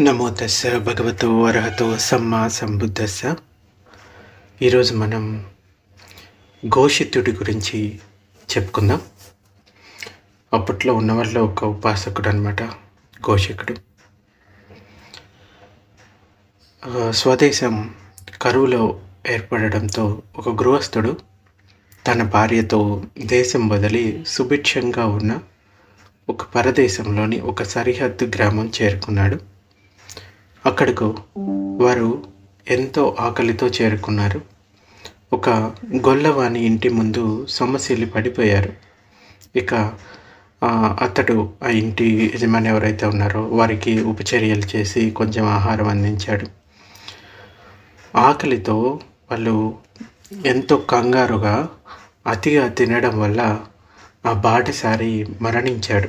నమో తస్స భగవతో అర్హతో సమ్మా సంబుద్ధస్స ఈరోజు మనం ఘోషితుడి గురించి చెప్పుకుందాం. అప్పట్లో ఉన్న ఒక ఉపాసకుడు అనమాట ఘోషికుడు స్వదేశం కరువులో ఏర్పడడంతో ఒక గృహస్థుడు తన భార్యతో దేశం వదిలి సుభిక్షంగా ఉన్న ఒక పరదేశంలోని ఒక సరిహద్దు గ్రామం చేరుకున్నాడు. అక్కడకు వారు ఎంతో ఆకలితో చేరుకున్నారు. ఒక గొల్లవాని ఇంటి ముందు సొమ్మసిల్లి పడిపోయారు. ఇక అతడు ఆ ఇంటి యజమాని ఎవరైతే ఉన్నారో వారికి ఉపచర్యలు చేసి కొంచెం ఆహారం అందించాడు. ఆకలితో వాళ్ళు ఎంతో కంగారుగా అతిగా తినడం వల్ల ఆ బాటసారి మరణించాడు.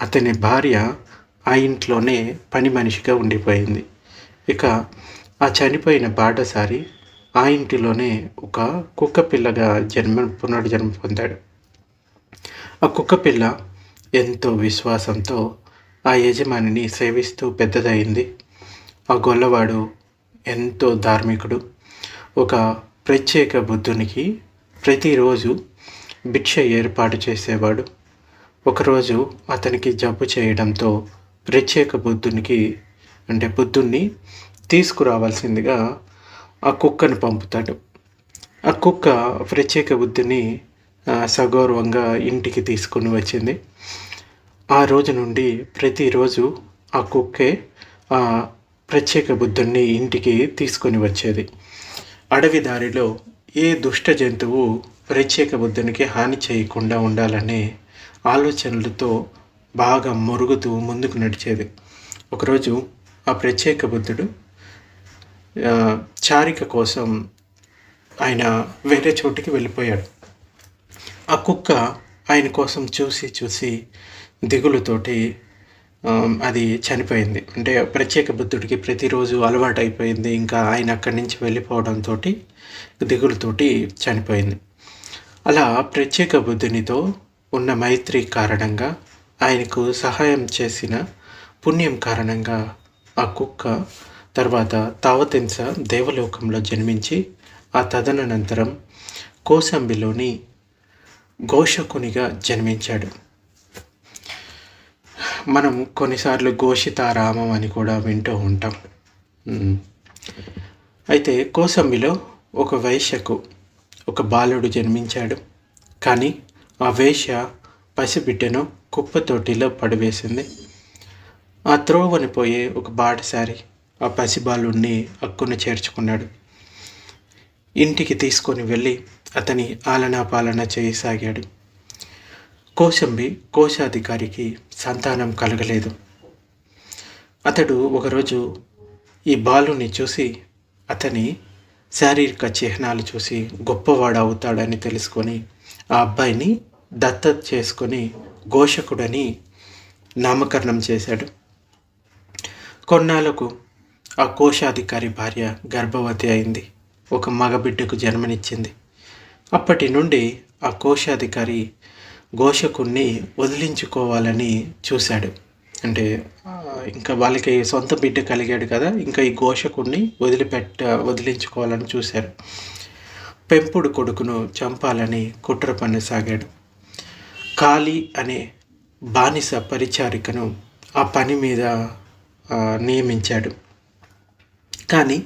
అతని భార్య ఆ ఇంట్లోనే పని మనిషిగా ఉండిపోయింది. ఇక ఆ చనిపోయిన బాటసారి ఆ ఇంటిలోనే ఒక కుక్క పిల్లగా జన్మ పునర్జన్మ పొందాడు. ఆ కుక్క పిల్ల ఎంతో విశ్వాసంతో ఆ యజమానిని సేవిస్తూ పెద్దదయింది ఆ గొల్లవాడు ఎంతో ధార్మికుడు. ఒక ప్రత్యేక బుద్ధునికి ప్రతిరోజు భిక్ష ఏర్పాటు చేసేవాడు. ఒకరోజు అతనికి జబ్బు చేయడంతో ప్రత్యేక బుద్ధునికి అంటే బుద్ధుణ్ణి తీసుకురావాల్సిందిగా ఆ కుక్కను పంపుతాడు. ఆ కుక్క ప్రత్యేక బుద్ధిని సగౌరవంగా ఇంటికి తీసుకొని వచ్చింది. ఆ రోజు నుండి ప్రతిరోజు ఆ కుక్కే ఆ ప్రత్యేక బుద్ధుణ్ణి ఇంటికి తీసుకొని వచ్చేది. అడవి దారిలో ఏ దుష్ట జంతువు ప్రత్యేక బుద్ధునికి హాని చేయకుండా ఉండాలనే ఆలోచనలతో బాగా మురుగుతూ ముందుకు నడిచేది. ఒకరోజు ఆ ప్రత్యేక బుద్ధుడు చారిక కోసం ఆయన వేరే చోటికి వెళ్ళిపోయాడు. ఆ కుక్క ఆయన కోసం చూసి చూసి దిగులుతోటి అది చనిపోయింది. అంటే ప్రత్యేక బుద్ధుడికి ప్రతిరోజు అలవాటు అయిపోయింది ఇంకా ఆయన అక్కడి నుంచి వెళ్ళిపోవడంతో దిగులుతోటి చనిపోయింది. అలా ప్రత్యేక బుద్ధునితో ఉన్న మైత్రి కారణంగా ఆయనకు సహాయం చేసిన పుణ్యం కారణంగా ఆ కుక్క తర్వాత తావతెన్స దేవలోకంలో జన్మించి ఆ తదనంతరం కోసంబిలోని ఘోషకునిగా జన్మించాడు. మనం కొన్నిసార్లు ఘోషితారామం అని కూడా వింటూ ఉంటాం. అయితే కోసంబిలో ఒక వైశ్యకు ఒక బాలుడు జన్మించాడు. కానీ ఆ వేశ్య పసిబిడ్డను కుప్పతోటిలో పడివేసింది. ఆ త్రోవని పోయే ఒక బాటసారి ఆ పసిబాలుణ్ణి అక్కును చేర్చుకున్నాడు. ఇంటికి తీసుకొని వెళ్ళి అతని ఆలనా పాలన చేయసాగాడు. కోశంబి కోశాధికారికి సంతానం కలగలేదు. అతడు ఒకరోజు ఈ బాలుని చూసి అతని శారీరక చిహ్నాలు చూసి గొప్పవాడు అవుతాడని తెలుసుకొని ఆ అబ్బాయిని దత్తత చేసుకొని ఘోషకుడని నామకరణం చేశాడు. కొన్నాళ్ళకు ఆ కోశాధికారి భార్య గర్భవతి అయింది. ఒక మగబిడ్డకు జన్మనిచ్చింది. అప్పటి నుండి ఆ కోశాధికారి ఘోషకుణ్ణి వదిలించుకోవాలని చూశాడు. అంటే ఇంకా వాళ్ళకి సొంత బిడ్డ కలిగాడు కదా ఇంకా ఈ ఘోషకుణ్ణి వదిలిపెట్ట వదిలించుకోవాలని చూశారు. పెంపుడు కొడుకును చంపాలని కుట్ర పన్నసాగాడు కాళీ అనే బానిస పరిచారికను ఆ పని మీద నియమించాడు. కానీ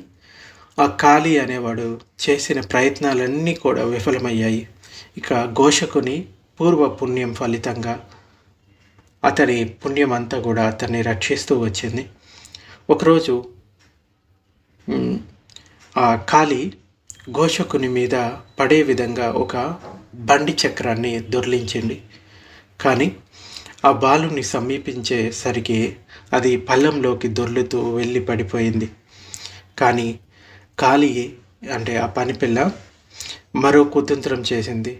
ఆ కాళీ అనేవాడు చేసిన ప్రయత్నాలన్నీ కూడా విఫలమయ్యాయి. ఇక ఘోషకుని పూర్వ పుణ్యం ఫలితంగా అతని పుణ్యం అంతా కూడా అతన్ని రక్షిస్తూ వచ్చింది. ఒకరోజు ఆ కాళీ ఘోషకుని మీద పడే విధంగా ఒక బండి చక్రాన్ని దొర్లించింది. కానీ ఆ బాలుని సమీపించేసరికి అది పల్లంలోకి దొర్లుతూ వెళ్ళి పడిపోయింది. కానీ కాళీ అంటే ఆ పని పిల్ల మరో కుతంత్రం చేసింది.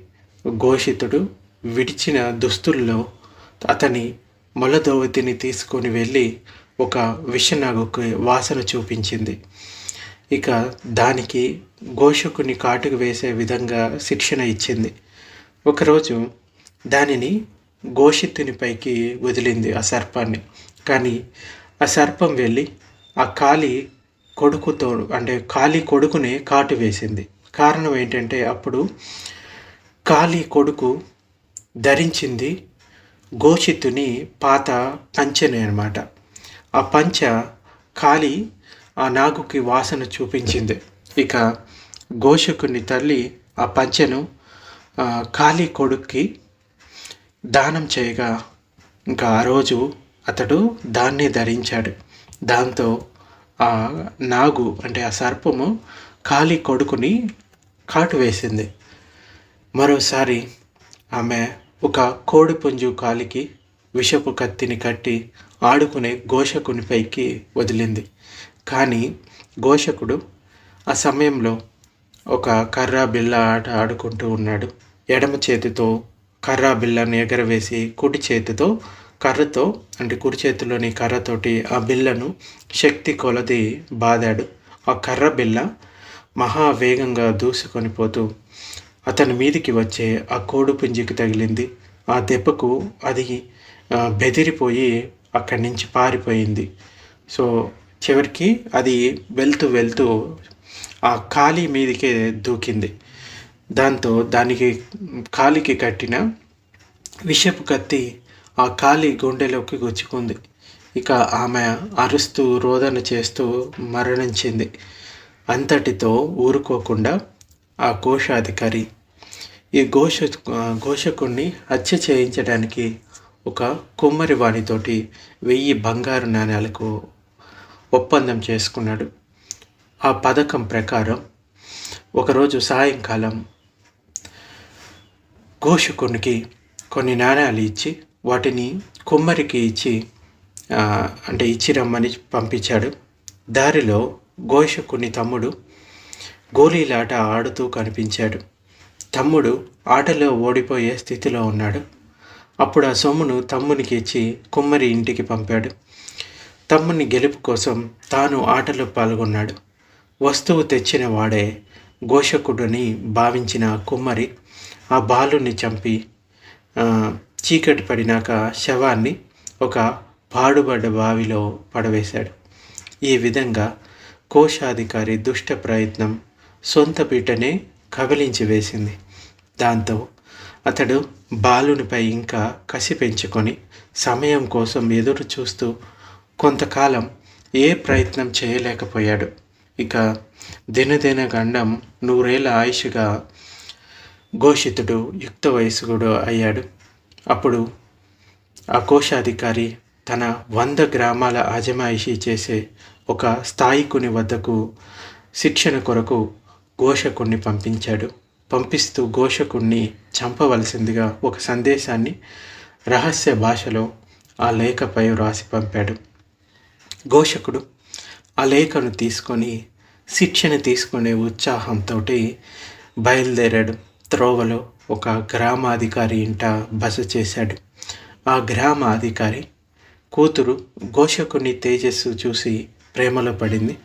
ఘోషితుడు విడిచిన దుస్తుల్లో అతని మొలదోవతిని తీసుకొని వెళ్ళి ఒక విషనాగుకు వాసన చూపించింది. ఇక దానికి ఘోషకుని కాటుకు వేసే విధంగా శిక్షణ ఇచ్చింది. ఒకరోజు దానిని గోషిత్తుని పైకి వదిలింది ఆ సర్పాన్ని. కానీ ఆ సర్పం వెళ్ళి ఆ కాలి కొడుకుతో అంటే కాలి కొడుకునే కాటు వేసింది. కారణం ఏంటంటే అప్పుడు కాలి కొడుకు ధరించింది గోషితుని పాత పంచెని అనమాట ఆ పంచ కాలి ఆ నాగుకి వాసన చూపించింది. ఇక గోషకుని తల్లి ఆ పంచెను కాలి కొడుక్కి దానం చేయగా ఇంకా ఆ రోజు అతడు దాన్ని ధరించాడు. దాంతో ఆ నాగు అంటే ఆ సర్పము కాలి కొడుకుని కాటు వేసింది. మరోసారి ఆమె ఒక కోడి పుంజు కాలికి విషపు కత్తిని కట్టి ఆడుకునే ఘోషకునిపైకి వదిలింది. కానీ ఘోషకుడు ఆ సమయంలో ఒక కర్ర బిల్ల ఆట ఆడుకుంటూ ఉన్నాడు. ఎడమ చేతితో కర్ర బిల్లను ఎగరవేసి కుడి చేతితో కర్రతో అంటే కుడి చేతిలోని కర్రతోటి ఆ బిల్లను శక్తి కొలది బాదాడు. ఆ కర్ర బిల్ల మహా వేగంగా దూసుకొని పోతూ అతని మీదికి వచ్చే ఆ కోడి పుంజికి తగిలింది. ఆ దెబ్బకు అది బెదిరిపోయి అక్కడి నుంచి పారిపోయింది. సో చివరికి అది వెళ్తూ వెళ్తూ ఆ ఖాళీ మీదకే దూకింది. దాంతో దానికి కాలికి కట్టిన విషపు కత్తి ఆ కాలి గుండెలోకి గుచ్చుకుంది. ఇక ఆమె అరుస్తూ రోదన చేస్తూ మరణించింది. అంతటితో ఊరుకోకుండా ఆ కోశాధికారి ఈ ఘోష ఘోషకుణ్ణి హత్య చేయించడానికి ఒక కుమ్మరి వాడితోటి వెయ్యి బంగారు నాణ్యాలకు ఒప్పందం చేసుకున్నాడు. ఆ పథకం ప్రకారం ఒకరోజు సాయంకాలం ఘోషకునికి కొన్ని నాణ్యాలు ఇచ్చి వాటిని కుమ్మరికి ఇచ్చి అంటే ఇచ్చి రమ్మని పంపించాడు. దారిలో ఘోషకుని తమ్ముడు గోళీలాట ఆడుతూ కనిపించాడు. తమ్ముడు ఆటలో ఓడిపోయే స్థితిలో ఉన్నాడు. అప్పుడు ఆ సొమ్మును తమ్మునికి ఇచ్చి కుమ్మరి ఇంటికి పంపాడు. తమ్ముని గెలుపు కోసం తాను ఆటలో పాల్గొన్నాడు. వస్తువు తెచ్చిన వాడే ఘోషకుడని భావించిన కుమ్మరి ఆ బాలుని చంపి చీకటి పడినాక శవాన్ని ఒక పాడుబడ్డ బావిలో పడవేశాడు. ఈ విధంగా కోశాధికారి దుష్ట ప్రయత్నం సొంత పీటనే కబలించి వేసింది. దాంతో అతడు బాలునిపై ఇంకా కసి పెంచుకొని సమయం కోసం ఎదురు చూస్తూ కొంతకాలం ఏ ప్రయత్నం చేయలేకపోయాడు. ఇక దినదిన గండం నూరేళ్ళ ఆయుష్గా ఘోషితుడు యుక్త వయస్కుడు అయ్యాడు. అప్పుడు ఆ కోశాధికారి తన వంద గ్రామాల ఆజమాయిషి చేసే ఒక స్థాయికుని వద్దకు శిక్షణ కొరకు ఘోషకుణ్ణి పంపించాడు. పంపిస్తూ ఘోషకుణ్ణి చంపవలసిందిగా ఒక సందేశాన్ని రహస్య భాషలో ఆ లేఖపై వ్రాసి పంపాడు. ఘోషకుడు ఆ లేఖను తీసుకొని శిక్షణ తీసుకునే ఉత్సాహంతో బయలుదేరాడు. త్రోవలో ఒక గ్రామాధికారి ఇంట బస చేశాడు. ఆ గ్రామ అధికారి కూతురు ఘోషకుని తేజస్సు చూసి ప్రేమలో పడింది.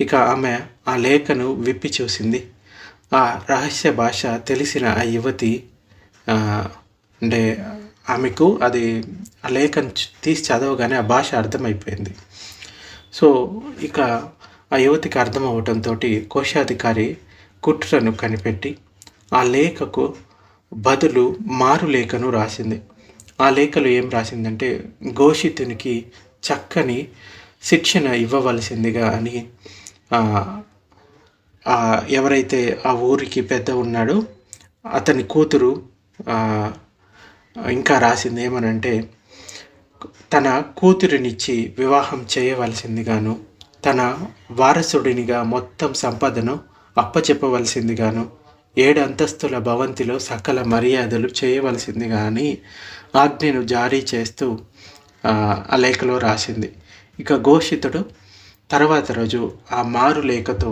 ఇక ఆమె ఆ లేఖను విప్పి చూసింది. ఆ రహస్య భాష తెలిసిన ఆ యువతి అంటే ఆమెకు అది ఆ లేఖను తీసి చదవగానే ఆ భాష అర్థమైపోయింది. సో ఇక ఆ యువతికి అర్థం అవ్వటంతో కోశాధికారి కుట్రను కనిపెట్టి ఆ లేఖకు బదులు మారు లేఖను రాసింది. ఆ లేఖలో ఏం రాసిందంటే ఘోషితునికి చక్కని శిక్షణ ఇవ్వవలసిందిగా అని. ఎవరైతే ఆ ఊరికి పెద్ద ఉన్నాడో అతని కూతురు ఇంకా రాసింది ఏమనంటే తన కూతురినిచ్చి వివాహం చేయవలసిందిగాను తన వారసుడినిగా మొత్తం సంపదను అప్పచెప్పవలసిందిగాను ఏడు అంతస్తుల భవంతిలో సకల మర్యాదలు చేయవలసిందిగా అని ఆజ్ఞను జారీ చేస్తూ ఆ, లేఖలో రాసింది. ఇక ఘోషితుడు తర్వాత రోజు ఆ మారు లేఖతో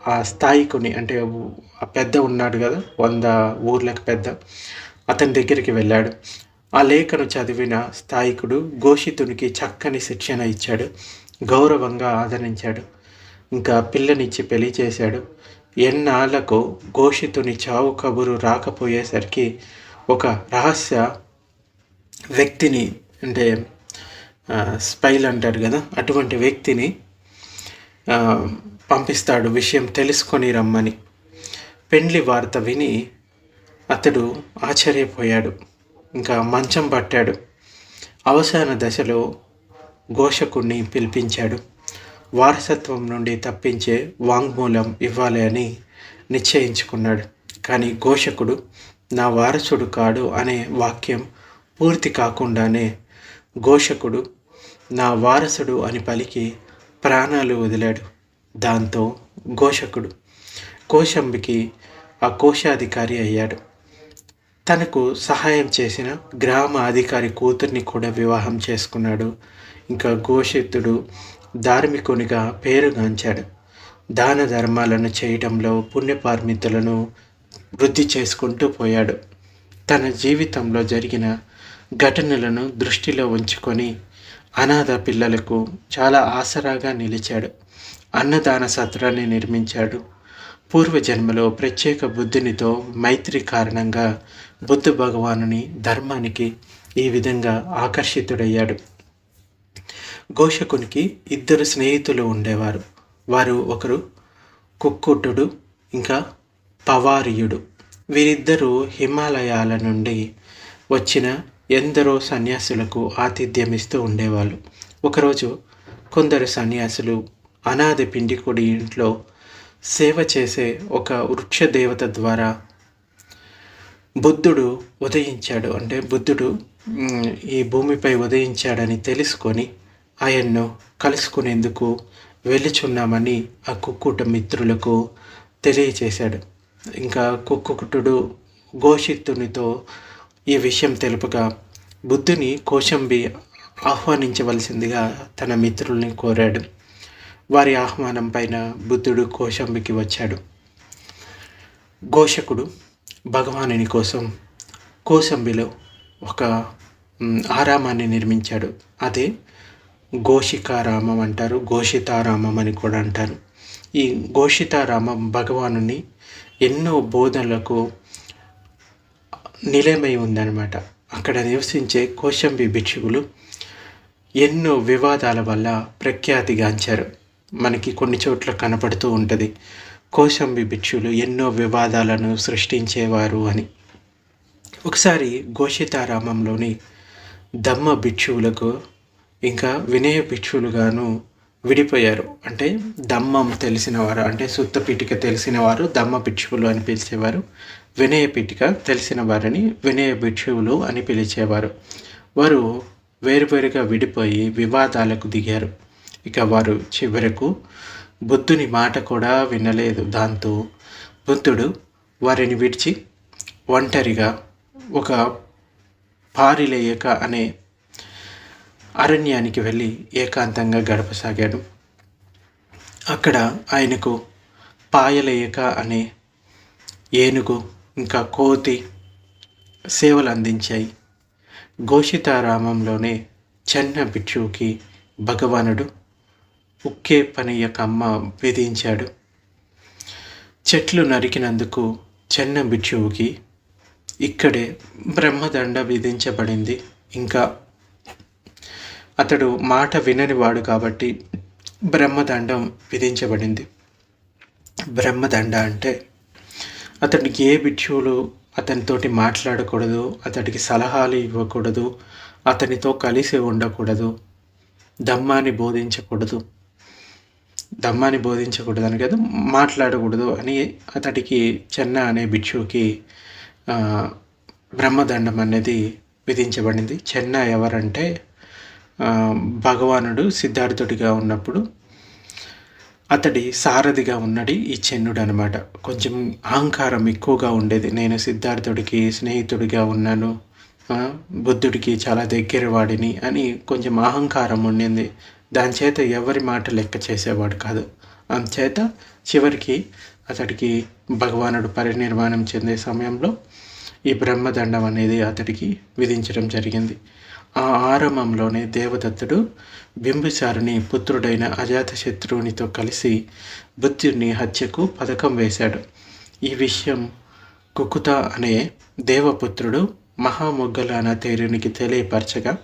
ఆ స్థాయికుని అంటే ఆ పెద్ద ఉన్నాడు కదా వంద ఊర్లకు పెద్ద అతని దగ్గరికి వెళ్ళాడు. ఆ లేఖను చదివిన స్థాయికుడు ఘోషితునికి చక్కని శిక్షణ ఇచ్చాడు. గౌరవంగా ఆదరించాడు. ఇంకా పిల్లనిచ్చి పెళ్ళి చేశాడు. ఎన్నాళ్ళకు ఘోషితుని చావు కబురు రాకపోయేసరికి ఒక రహస్య వ్యక్తిని అంటే స్పైల్ అంటారు కదా అటువంటి వ్యక్తిని పంపిస్తాడు విషయం తెలుసుకొని రమ్మని. పెండ్లి వార్త విని అతడు ఆశ్చర్యపోయాడు ఇంకా మంచం పట్టాడు. అవసాన దశలో ఘోషకుణ్ణి పిలిపించాడు. వారసత్వం నుండి తప్పించే వాంగ్మూలం ఇవ్వాలి అని నిశ్చయించుకున్నాడు. కానీ ఘోషకుడు నా వారసుడు కాడు అనే వాక్యం పూర్తి కాకుండానే ఘోషకుడు నా వారసుడు అని పలికి ప్రాణాలు వదిలాడు. దాంతో ఘోషకుడు కోశంబికి ఆ కోశాధికారి అయ్యాడు. తనకు సహాయం చేసిన గ్రామ అధికారి కూతుర్ని కూడా వివాహం చేసుకున్నాడు. ఇంకా ఘోషితుడు ధార్మికునిగా పేరుగాంచాడు దాన ధర్మాలను చేయడంలో పుణ్యపార్మితులను వృద్ధి చేసుకుంటూ పోయాడు. తన జీవితంలో జరిగిన ఘటనలను దృష్టిలో ఉంచుకొని అనాథ పిల్లలకు చాలా ఆసరాగా నిలిచాడు. అన్నదాన సత్రాన్ని నిర్మించాడు. పూర్వజన్మలో ప్రత్యేక బుద్ధునితో మైత్రి కారణంగా బుద్ధ భగవానుని ధర్మానికి ఈ విధంగా ఆకర్షితుడయ్యాడు. ఘోషకునికి ఇద్దరు స్నేహితులు ఉండేవారు. వారు ఒకరు కుక్కుటుడు ఇంకా పవారియుడు. వీరిద్దరూ హిమాలయాల నుండి వచ్చిన ఎందరో సన్యాసులకు ఆతిథ్యం ఇస్తూ ఉండేవాళ్ళు. ఒకరోజు కొందరు సన్యాసులు అనాథ పిండికుడి ఇంట్లో సేవ చేసే ఒక వృక్ష దేవత ద్వారా బుద్ధుడు ఉదయించాడు. అంటే బుద్ధుడు ఈ భూమిపై ఉదయించాడని తెలుసుకొని ఆయన్ను కలుసుకునేందుకు వెళ్ళుచున్నామని ఆ కుక్కుట మిత్రులకు తెలియచేశాడు. ఇంకా కుక్కుకుటుడు ఘోషిత్తునితో ఈ విషయం తెలుపగా బుద్ధుని కోశంబి ఆహ్వానించవలసిందిగా తన మిత్రుల్ని కోరాడు. వారి ఆహ్వానం పైన బుద్ధుడు కోశంబికి వచ్చాడు. ఘోషకుడు భగవానుని కోసం కోసంబిలో ఒక ఆరామాన్ని నిర్మించాడు. అదే ఘోషికారామం అంటారు ఘోషితారామం అని కూడా అంటారు. ఈ ఘోషితారామం భగవానుని ఎన్నో బోధనలకు నిలయమై ఉందన్నమాట. అక్కడ నివసించే కోశంబి భిక్షువులు ఎన్నో వివాదాల వల్ల ప్రఖ్యాతిగాంచారు. మనకి కొన్ని చోట్ల కనపడుతూ ఉంటుంది. కోశంబి భిక్షులు ఎన్నో వివాదాలను సృష్టించేవారు అని. ఒకసారి ఘోషితారామంలోని దమ్మ భిక్షువులకు ఇంకా వినయ భిక్షులుగాను విడిపోయారు. అంటే దమ్మం తెలిసిన వారు అంటే సుత్త పీఠిక తెలిసిన వారు దమ్మ భిక్షువులు అని పిలిచేవారు వినయ పీఠిక తెలిసిన వారిని వినయ భిక్షువులు అని పిలిచేవారు. వారు వేరువేరుగా విడిపోయి వివాదాలకు దిగారు. ఇక వారు చివరకు బుద్ధుని మాట కూడా వినలేదు. దాంతో బుద్ధుడు వారిని విడిచి ఒంటరిగా ఒక పారిలేయక అనే అరణ్యానికి వెళ్ళి ఏకాంతంగా గడపసాగాడు. అక్కడ ఆయనకు పాయలేయక అనే ఏనుగు ఇంకా కోతి సేవలు అందించాయి గోషితారామంలోనే చెన్న భిక్షువుకి భగవానుడు ఉక్కే పనయ్య కమ్మ విధించాడు. చెట్లు నరికినందుకు చెన్న భిక్షువుకి ఇక్కడే బ్రహ్మదండ విధించబడింది. ఇంకా అతడు మాట విననివాడు కాబట్టి బ్రహ్మదండం విధించబడింది. బ్రహ్మదండ అంటే అతనికి ఏ భిక్షువులు అతనితోటి మాట్లాడకూడదు అతడికి సలహాలు ఇవ్వకూడదు అతనితో కలిసి ఉండకూడదు దమ్మాన్ని బోధించకూడదు. దమ్మాన్ని బోధించకూడదు అని కాదు మాట్లాడకూడదు అని అతడికి చెన్న అనే భిక్షువుకి బ్రహ్మదండం అనేది విధించబడింది. చెన్న ఎవరంటే భగవానుడు సిద్ధార్థుడిగా ఉన్నప్పుడు అతడి సారథిగా ఉన్నది ఈ చెన్నుడు అనమాట కొంచెం అహంకారం ఎక్కువగా ఉండేది. నేను సిద్ధార్థుడికి స్నేహితుడిగా ఉన్నాను బుద్ధుడికి చాలా దగ్గర వాడిని అని కొంచెం అహంకారం ఉండింది. దాని చేత ఎవరి మాట లెక్క చేసేవాడు కాదు. అందుచేత చివరికి అతడికి భగవానుడు పరినిర్మాణం చెందే సమయంలో ఈ బ్రహ్మదండం అనేది అతడికి విధించడం జరిగింది. ఆ ఆరంభంలోనే దేవదత్తుడు బింబిసారుని పుత్రుడైన అజాతశత్రువునితో కలిసి బుద్ధుడిని హత్యకు పథకం వేశాడు. ఈ విషయం కుకుత అనే దేవపుత్రుడు మహామొగ్గలాన తేరునికి తెలియపరచగా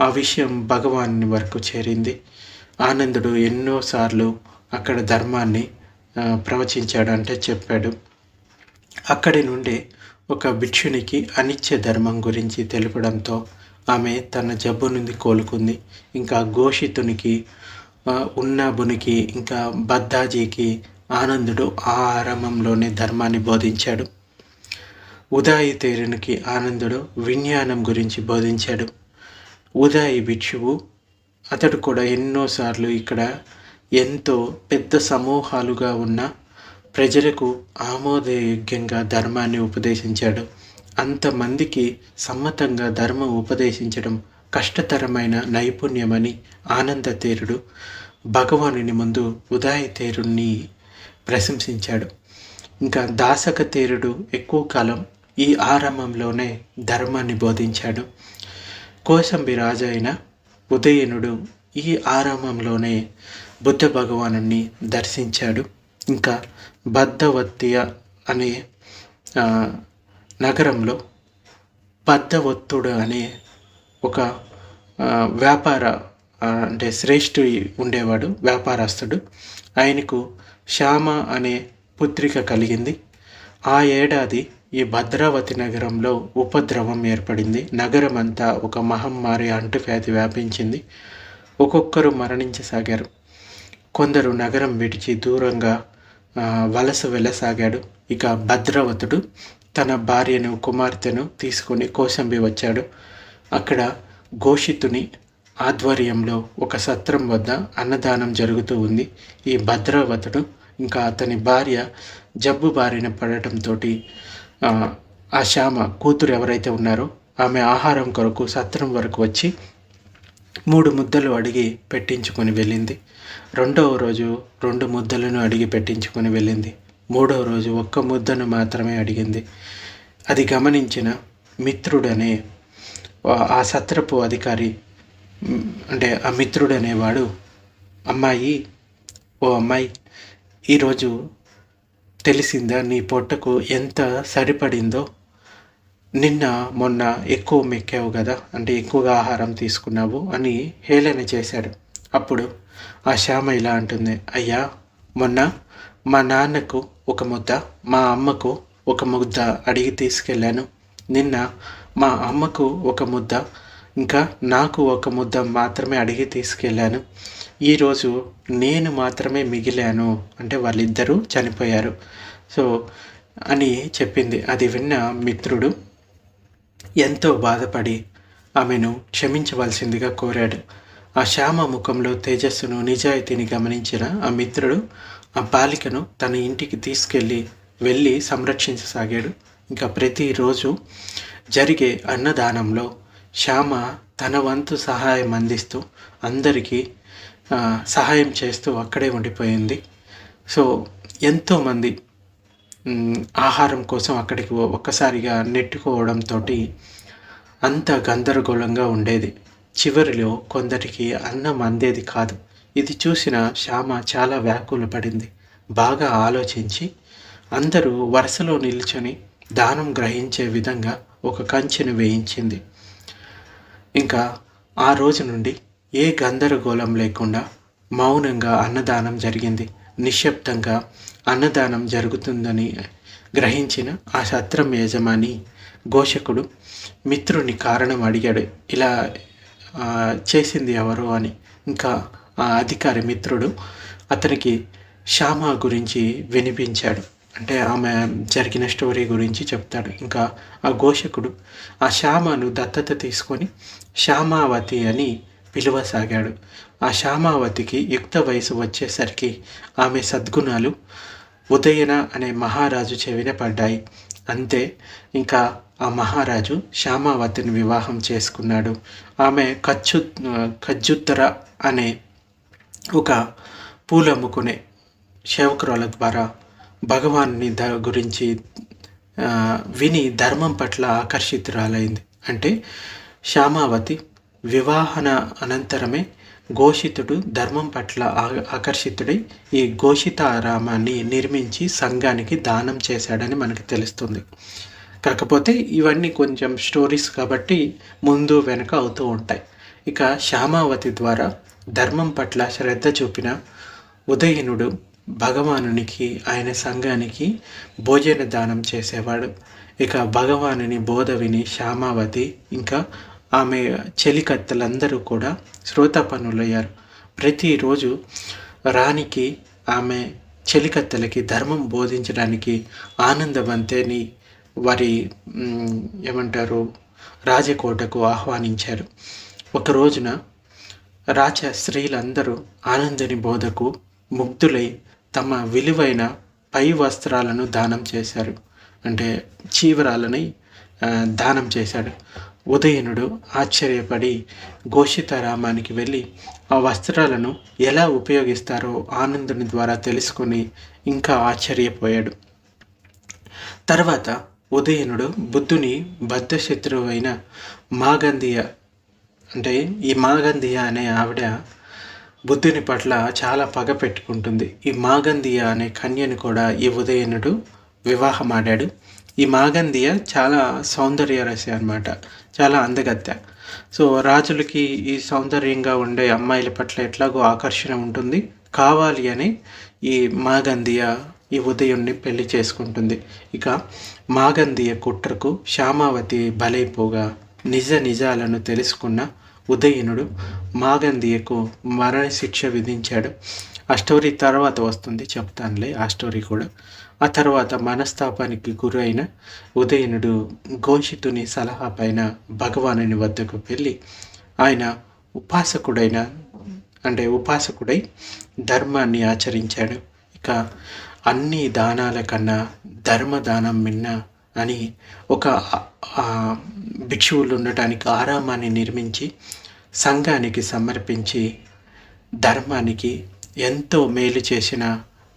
ఆ విషయం భగవాన్ని వరకు చేరింది. ఆనందుడు ఎన్నోసార్లు అక్కడ ధర్మాన్ని ప్రవచించాడు అంటే చెప్పాడు. అక్కడి నుండి ఒక భిక్షునికి అనిత్య ధర్మం గురించి తెలపడంతో ఆమె తన జబ్బు నుండి కోలుకుంది. ఇంకా ఘోషితునికి ఉన్నాబునికి ఇంకా బద్దాజీకి ఆనందుడు ఆ ఆరంభంలోనే ధర్మాన్ని బోధించాడు. ఉదాయి తేరునికి ఆనందుడు విజ్ఞానం గురించి బోధించాడు. ఉదాయి భిక్షువు అతడు కూడా ఎన్నోసార్లు ఇక్కడ ఎంతో పెద్ద సమూహాలుగా ఉన్న ప్రజలకు ఆమోదయోగ్యంగా ధర్మాన్ని ఉపదేశించాడు. అంతమందికి సమ్మతంగా ధర్మం ఉపదేశించడం కష్టతరమైన నైపుణ్యమని ఆనందతేరుడు భగవానుని ముందు ఉదాయతేరుణ్ణి ప్రశంసించాడు. ఇంకా దాసక తేరుడు ఎక్కువ కాలం ఈ ఆరంభంలోనే ధర్మాన్ని బోధించాడు. కోసంబి రాజు అయిన ఉదయనుడు ఈ ఆరామంలోనే బుద్ధ భగవాను దర్శించాడు. ఇంకా బద్దవత్తియ అనే నగరంలో నగరంలో బద్దవత్తుడు అనే ఒక వ్యాపార అంటే శ్రేష్ఠు ఉండేవాడు వ్యాపారస్తుడు. ఆయనకు శ్యామ అనే పుత్రిక కలిగింది. ఆ ఏడాది ఈ భద్రావతి నగరంలో ఉపద్రవం ఏర్పడింది. నగరం అంతా ఒక మహమ్మారి అంటువ్యాధి వ్యాపించింది. ఒక్కొక్కరు మరణించసాగారు. కొందరు నగరం విడిచి దూరంగా వలస వెళ్ళసాగాడు. ఇక భద్రావతుడు తన భార్యను కుమార్తెను తీసుకొని కోసంబి వచ్చాడు. అక్కడ ఘోషితుని ఆధ్వర్యంలో ఒక సత్రం వద్ద అన్నదానం జరుగుతూ ఉంది. ఈ భద్రావతుడు ఇంకా అతని భార్య జబ్బు బారిన పడటంతో ఆ శ్యామ కూతురు ఎవరైతే ఉన్నారో ఆమె ఆహారం కొరకు సత్రం వరకు వచ్చి మూడు ముద్దలు అడిగి పెట్టించుకొని వెళ్ళింది. రెండవ రోజు రెండు ముద్దలను అడిగి పెట్టించుకొని వెళ్ళింది. మూడవ రోజు ఒక్క ముద్దను మాత్రమే అడిగింది. అది గమనించిన మిత్రుడనే ఆ- సత్రపు అధికారి అంటే ఆ మిత్రుడనేవాడు అమ్మాయి ఓ అమ్మాయి ఈరోజు తెలిసిందా నీ పొట్టకు ఎంత సరిపడిందో? నిన్న మొన్న ఎక్కువ మెక్కావు కదా అంటే ఎక్కువగా ఆహారం తీసుకున్నావు అని హేళన చేశాడు. అప్పుడు ఆ శ్యామ ఇలా అంటుంది అయ్యా మొన్న మా నాన్నకు ఒక ముద్ద మా అమ్మకు ఒక ముద్ద అడిగి తీసుకెళ్ళాను. నిన్న మా అమ్మకు ఒక ముద్ద ఇంకా నాకు ఒక ముద్ద మాత్రమే అడిగి తీసుకెళ్ళాను. ఈరోజు నేను మాత్రమే మిగిలాను. అంటే వాళ్ళిద్దరూ చనిపోయారు. సో అని చెప్పింది. అది విన్న మిత్రుడు ఎంతో బాధపడి ఆమెను క్షమించవలసిందిగా కోరాడు. ఆ శ్యామ ముఖంలో తేజస్సును నిజాయితీని గమనించిన ఆ మిత్రుడు ఆ బాలికను తన ఇంటికి తీసుకెళ్ళి వెళ్ళి సంరక్షించసాగాడు. ఇంకా ప్రతిరోజు జరిగే అన్నదానంలో శ్యామ తన వంతు సహాయం అందిస్తూ అందరికీ సహాయం చేస్తూ అక్కడే ఉండిపోయింది. సో ఎంతోమంది ఆహారం కోసం అక్కడికి ఒక్కసారిగా నెట్టుకోవడంతో అంత గందరగోళంగా ఉండేది. చివరిలో కొందరికి అన్నం అందేది కాదు. ఇది చూసిన శ్యామ చాలా వ్యాకుల పడింది. బాగా ఆలోచించి అందరూ వరుసలో నిల్చొని దానం గ్రహించే విధంగా ఒక కంచెను వేయించింది. ఇంకా ఆ రోజు నుండి ఏ గందరగోళం లేకుండా మౌనంగా అన్నదానం జరిగింది. నిశ్శబ్దంగా అన్నదానం జరుగుతుందని గ్రహించిన ఆ సత్రం యజమాని ఘోషకుడు మిత్రుని కారణం అడిగాడు. ఇలా చేసింది ఎవరు అని. ఇంకా ఆ అధికారి మిత్రుడు అతనికి శ్యామ గురించి వినిపించాడు. అంటే ఆమె జరిగిన స్టోరీ గురించి చెప్తాడు. ఇంకా ఆ ఘోషకుడు ఆ శ్యామను దత్తత తీసుకొని శ్యామావతి అని పిలువసాగాడు. ఆ శ్యామావతికి యుక్త వయసు వచ్చేసరికి ఆమె సద్గుణాలు ఉదయన అనే మహారాజు చెవిన పడ్డాయి. అంతే ఇంకా ఆ మహారాజు శ్యామావతిని వివాహం చేసుకున్నాడు. ఆమె కచ్చు ఖజ్జుత్తర అనే ఒక పూలు అమ్ముకునే సేవకురాల ద్వారా భగవాన్ని ద గురించి విని ధర్మం పట్ల ఆకర్షితురాలైంది. అంటే శ్యామావతి వివాహన అనంతరమే ఘోషితుడు ధర్మం పట్ల ఆ- ఆకర్షితుడై ఈ ఘోషితారామాన్ని నిర్మించి సంఘానికి దానం చేశాడని మనకి తెలుస్తుంది. కాకపోతే ఇవన్నీ కొంచెం స్టోరీస్ కాబట్టి ముందు వెనక అవుతూ ఉంటాయి. ఇక శ్యామావతి ద్వారా ధర్మం పట్ల శ్రద్ధ చూపిన ఉదయనుడు భగవానునికి ఆయన సంఘానికి భోజన దానం చేసేవాడు. ఇక భగవానుని బోధ విని శ్యామావతి ఇంకా ఆమె చెలికత్తలందరూ కూడా శ్రోతపనులయ్యారు ప్రతిరోజు రాణికి ఆమె చెలికత్తలకి ధర్మం బోధించడానికి ఆనందవంతేని వారి ఏమంటారు రాజకోటకు ఆహ్వానించారు. ఒక రోజున రాచ స్త్రీలందరూ ఆనందని బోధకు ముగ్ధులై తమ విలువైన పై వస్త్రాలను దానం చేశారు. అంటే చీవరాలని దానం చేశాడు. ఉదయనుడు ఆశ్చర్యపడి ఘోషితారామానికి వెళ్ళి ఆ వస్త్రాలను ఎలా ఉపయోగిస్తారో ఆనందుని ద్వారా తెలుసుకొని ఇంకా ఆశ్చర్యపోయాడు. తర్వాత ఉదయనుడు బుద్ధుని బద్ధశత్రువైన అయిన మాగంధియ అంటే ఈ మాగంధియ అనే ఆవిడ బుద్ధుని పట్ల చాలా పగ పెట్టుకుంటుంది. ఈ మాగంధియ అనే కన్యను కూడా ఈ ఉదయనుడు వివాహమాడాడు ఈ మాగంధియ చాలా సౌందర్యరసి అన్నమాట. చాలా అందగత్య సో రాజులకి ఈ సౌందర్యంగా ఉండే అమ్మాయిల పట్ల ఎట్లాగో ఆకర్షణ ఉంటుంది. కావాలి అని ఈ మాగంధియ ఈ ఉదయుణ్ణి పెళ్ళి చేసుకుంటుంది. ఇక మాగంధియ కుట్రకు శ్యామావతి బలైపోగా నిజ నిజాలను తెలుసుకున్న ఉదయనుడు మాగంధియకు మరణశిక్ష విధించాడు. ఆ స్టోరీ తర్వాత వస్తుంది చెప్తానులే ఆ స్టోరీ కూడా. ఆ తర్వాత మనస్తాపానికి గురైన ఉదయనుడు ఘోషితుని సలహా పైన భగవానుని వద్దకు వెళ్ళి ఆయన ఉపాసకుడైన అంటే ఉపాసకుడై ధర్మాన్ని ఆచరించాడు. ఇక అన్ని దానాల కన్నా ధర్మదానం మిన్న అని ఒక భిక్షువులు ఉండటానికి ఆరామాన్ని నిర్మించి సంఘానికి సమర్పించి ధర్మానికి ఎంతో మేలు చేసిన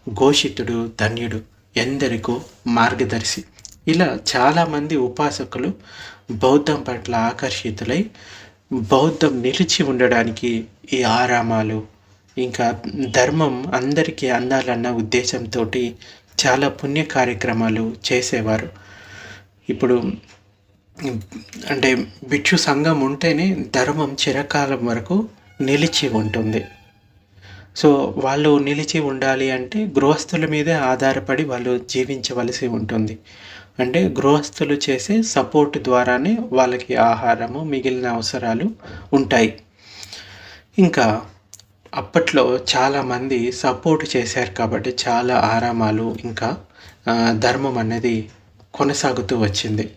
ఘోషితుడు ధన్యుడు ఎందరికో మార్గదర్శి. ఇలా చాలామంది ఉపాసకులు బౌద్ధం పట్ల ఆకర్షితులై బౌద్ధం నిలిచి ఉండడానికి ఈ ఆరామాలు ఇంకా ధర్మం అందరికీ అందాలన్న ఉద్దేశంతో చాలా పుణ్య కార్యక్రమాలు చేసేవారు. ఇప్పుడు అంటే భిక్షు సంఘం ఉంటేనే ధర్మం చిరకాలం వరకు నిలిచి ఉంటుంది. సో వాళ్ళు నిలిచి ఉండాలి అంటే గృహస్థుల మీదే ఆధారపడి వాళ్ళు జీవించవలసి ఉంటుంది. అంటే గృహస్థులు చేసే సపోర్ట్ ద్వారానే వాళ్ళకి ఆహారము మిగిలిన అవసరాలు ఉంటాయి. ఇంకా అప్పట్లో చాలామంది సపోర్ట్ చేశారు కాబట్టి చాలా ఆరామాలు ఇంకా ధర్మం అనేది కొనసాగుతూ వచ్చింది.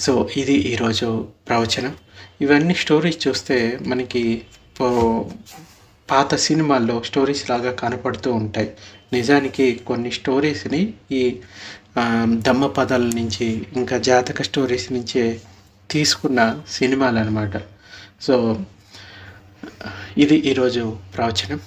సో ఇది ఈరోజు ప్రవచనం. ఇవన్నీ స్టోరీస్ చూస్తే మనకి పో- పాత సినిమాల్లో స్టోరీస్ లాగా కనపడుతూ ఉంటాయి. నిజానికి కొన్ని స్టోరీస్ని ఈ దమ్మ పదాల నుంచి ఇంకా జాతక స్టోరీస్ నుంచే తీసుకున్న సినిమాలు అనమాట సో ఇది ఈరోజు ప్రవచనం.